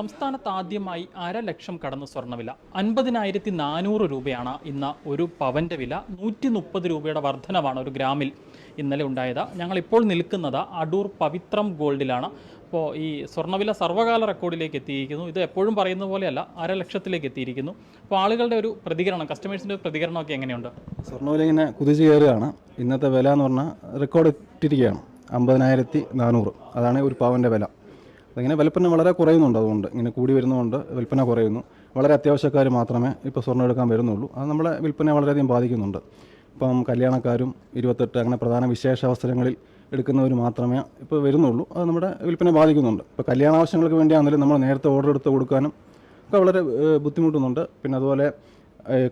സംസ്ഥാനത്ത് ആദ്യമായി അര ലക്ഷം കടന്ന സ്വർണവില അൻപതിനായിരത്തി നാനൂറ് രൂപയാണ് ഇന്ന് ഒരു പവന്റെ വില. നൂറ്റി മുപ്പത് രൂപയുടെ വർധനവാണ് ഒരു ഗ്രാമിൽ ഇന്നലെ ഉണ്ടായത്. ഞങ്ങൾ ഇപ്പോൾ നിൽക്കുന്നത് അടൂർ പവിത്രം ഗോൾഡിലാണ്. അപ്പോൾ ഈ സ്വർണവില സർവകാല റെക്കോർഡിലേക്ക് എത്തിയിരിക്കുന്നു. ഇത് എപ്പോഴും പറയുന്ന പോലെയല്ല അര ലക്ഷത്തിലേക്ക് എത്തിയിരിക്കുന്നു. അപ്പോൾ ആളുകളുടെ ഒരു പ്രതികരണം കസ്റ്റമേഴ്സിന്റെ പ്രതികരണമൊക്കെ എങ്ങനെയുണ്ട്? സ്വർണവില ഇങ്ങനെ കുതിച്ചു കയറുകയാണ്. ഇന്നത്തെ വില എന്ന് പറഞ്ഞാൽ റെക്കോർഡ് ഇട്ടിരിക്കുകയാണ്. അമ്പതിനായിരത്തി നാനൂറ് അതാണ് ഒരു പവന്റെ വില. അതിങ്ങനെ വിൽപ്പന വളരെ കുറയുന്നുണ്ട് അതുകൊണ്ട്. ഇങ്ങനെ കൂടി വരുന്നതുകൊണ്ട് വിൽപ്പന കുറയുന്നു. വളരെ അത്യാവശ്യക്കാർ മാത്രമേ ഇപ്പോൾ സ്വർണം എടുക്കാൻ വരുന്നുള്ളൂ. അത് നമ്മളെ വിൽപ്പനയെ വളരെയധികം ബാധിക്കുന്നുണ്ട്. ഇപ്പം കല്യാണക്കാരും ഇരുപത്തെട്ട് അങ്ങനെ പ്രധാന വിശേഷ അവസരങ്ങളിൽ എടുക്കുന്നവർ മാത്രമേ ഇപ്പോൾ വരുന്നുള്ളൂ. അത് നമ്മുടെ വിൽപ്പനയെ ബാധിക്കുന്നുണ്ട്. ഇപ്പോൾ കല്യാണ ആവശ്യങ്ങൾക്ക് വേണ്ടിയാണെങ്കിലും നമ്മൾ നേരത്തെ ഓർഡർ എടുത്ത് കൊടുക്കാനും ഒക്കെ വളരെ ബുദ്ധിമുട്ടുന്നുണ്ട്. പിന്നെ അതുപോലെ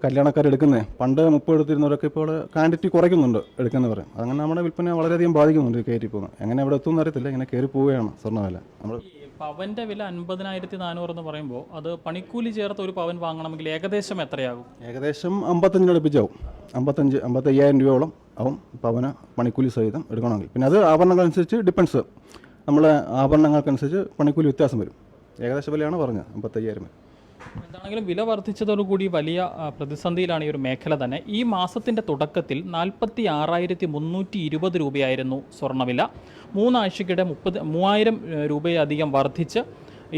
കല്യാണക്കാർ എടുക്കുന്നത് പണ്ട് മുപ്പത് എടുത്തിരുന്നവരൊക്കെ ഇപ്പോൾ ക്വാണ്ടിറ്റി കുറയ്ക്കുന്നുണ്ട് എടുക്കുന്നവർ അങ്ങനെ നമ്മുടെ വിൽപ്പന വളരെയധികം ബാധിക്കുന്നുണ്ട് കയറ്റി പോകുന്നത് എങ്ങനെ ഇവിടെ എത്തുമെന്ന് അറിയത്തില്ല ഇങ്ങനെ കയറി പോവുകയാണ് സ്വർണവില നമ്മൾ പവന്റെ വില അൻപതിനായിരത്തി നാനൂറ് എന്ന് പറയുമ്പോൾ അത് പണിക്കൂലി ചേർത്ത് ഒരു പവൻ വാങ്ങണമെങ്കിൽ ഏകദേശം എത്രയാകും? ഏകദേശം അമ്പത്തഞ്ചിന് അടുപ്പിച്ചാവും. അമ്പത്തഞ്ച് അമ്പത്തയ്യായിരം രൂപയോളം ആവും പവന് പണിക്കൂലി സഹിതം എടുക്കണമെങ്കിൽ. പിന്നെ അത് ആഭരണങ്ങളനുസരിച്ച് ഡിപ്പെൻസ്. നമ്മളെ ആഭരണങ്ങൾക്കനുസരിച്ച് പണിക്കൂലി വ്യത്യാസം വരും. ഏകദേശം വിലയാണ് പറഞ്ഞത് അമ്പത്തയ്യായിരം വരെ. എന്താണെങ്കിലും വില വർദ്ധിച്ചതോടുകൂടി വലിയ പ്രതിസന്ധിയിലാണ് ഈ ഒരു മേഖല തന്നെ. ഈ മാസത്തിന്റെ തുടക്കത്തിൽ നാൽപ്പത്തി ആറായിരത്തി മുന്നൂറ്റി ഇരുപത് രൂപയായിരുന്നു സ്വർണവില മൂന്നാഴ്ചക്കിടെ മുപ്പത് മൂവായിരം രൂപയധികം വർദ്ധിച്ച്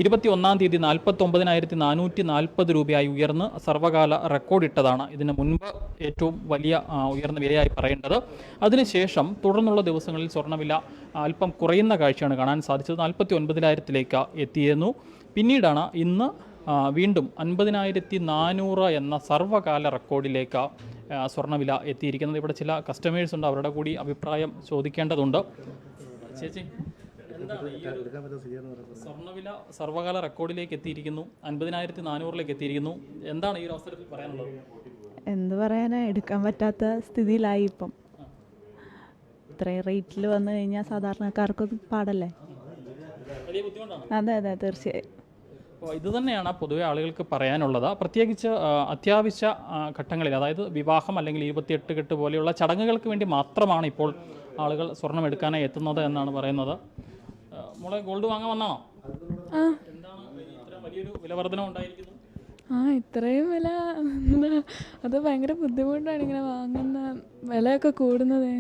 ഇരുപത്തി ഒന്നാം തീയതി നാൽപ്പത്തി ഒമ്പതിനായിരത്തി നാനൂറ്റി നാൽപ്പത് രൂപയായി ഉയർന്ന് സർവകാല റെക്കോർഡിട്ടതാണ്. ഇതിന് മുൻപ് ഏറ്റവും വലിയ ഉയർന്ന വിലയായി പറയേണ്ടത്. അതിനുശേഷം തുടർന്നുള്ള ദിവസങ്ങളിൽ സ്വർണവില അല്പം കുറയുന്ന കാഴ്ചയാണ് കാണാൻ സാധിച്ചത്. നാൽപ്പത്തി ഒൻപതിനായിരത്തിലേക്ക് എത്തിയിരുന്നു. പിന്നീടാണ് ഇന്ന് വീണ്ടും അൻപതിനായിരത്തി നാനൂറ് എന്ന സർവകാല റെക്കോർഡിലേക്ക് സ്വർണവില എത്തിയിരിക്കുന്നത്. ഇവിടെ ചില കസ്റ്റമേഴ്സ് ഉണ്ട് അവരുടെ കൂടി അഭിപ്രായം ചോദിക്കേണ്ടതുണ്ട്. ചേച്ചി സ്വർണവില സർവകാല റെക്കോർഡിലേക്ക് എത്തിയിരിക്കുന്നു അൻപതിനായിരത്തി നാനൂറിലേക്ക് എത്തിയിരിക്കുന്നു. എന്താണ് ഈ ഒരു അവസരത്തിൽ പറയാനുള്ളത്? എന്ത് പറയാനാ എടുക്കാൻ പറ്റാത്ത സ്ഥിതിയിലായി ഇപ്പം. ഇത്രയും റേറ്റിൽ വന്നു കഴിഞ്ഞാൽ സാധാരണക്കാർക്കൊന്നും പാടല്ലേ? അതെ അതെ തീർച്ചയായും. അപ്പോൾ ഇത് തന്നെയാണ് പൊതുവെ ആളുകൾക്ക് പറയാനുള്ളത്. പ്രത്യേകിച്ച് അത്യാവശ്യ ഘട്ടങ്ങളിൽ അതായത് വിവാഹം അല്ലെങ്കിൽ ഇരുപത്തിയെട്ട് കെട്ട് പോലെയുള്ള ചടങ്ങുകൾക്ക് വേണ്ടി മാത്രമാണ് ഇപ്പോൾ ആളുകൾ സ്വർണം എടുക്കാനായി എത്തുന്നത് എന്നാണ് പറയുന്നത്. മോളെ ഗോൾഡ് വാങ്ങാൻ വന്നോ വലിയൊരു വിലവർധന ഉണ്ടായിരിക്കുന്നു ആ ഇത്രയും വില എന്താ അത് ഭയങ്കര ബുദ്ധിമുട്ടാണ് ഇങ്ങനെ വാങ്ങുന്ന വിലയൊക്കെ കൂടുന്നത്.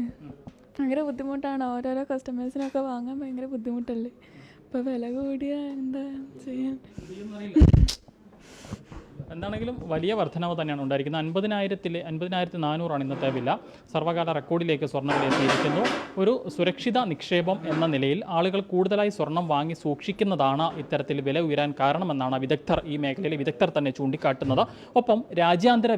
ഭയങ്കര ബുദ്ധിമുട്ടാണ്. ഓരോരോ കസ്റ്റമേഴ്സിനൊക്കെ വാങ്ങാൻ ഭയങ്കര ബുദ്ധിമുട്ടല്ലേ? ഇപ്പം വില കൂടിയ എന്താ ചെയ്യാൻ? എന്താണെങ്കിലും വലിയ വർധനവ് തന്നെയാണ് ഉണ്ടായിരിക്കുന്നത്. അൻപതിനായിരത്തിൽ അൻപതിനായിരത്തി നാനൂറാണ് ഇന്നത്തെ വില. സർവകാല റെക്കോർഡിലേക്ക് സ്വർണവില എത്തിയിരിക്കുന്നു. ഒരു സുരക്ഷിത നിക്ഷേപം എന്ന നിലയിൽ ആളുകൾ കൂടുതലായി സ്വർണം വാങ്ങി സൂക്ഷിക്കുന്നതാണ് ഇത്തരത്തിൽ വില ഉയരാൻ കാരണമെന്നാണ് വിദഗ്ധർ ഈ മേഖലയിലെ വിദഗ്ധർ തന്നെ ചൂണ്ടിക്കാട്ടുന്നത്. ഒപ്പം രാജ്യാന്തര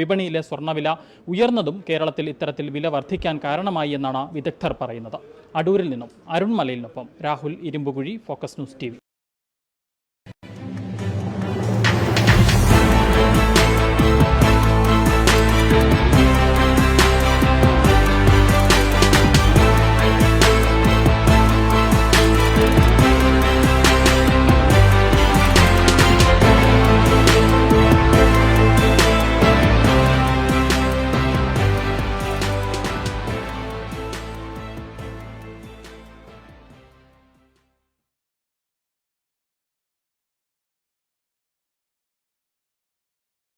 വിപണിയിലെ സ്വർണവില ഉയർന്നതും കേരളത്തിൽ ഇത്തരത്തിൽ വില വർദ്ധിക്കാൻ കാരണമായി എന്നാണ് വിദഗ്ധർ പറയുന്നത്. അടൂരിൽ നിന്നും Arun നിന്നൊപ്പം Rahul Irumbukuzhi focus news T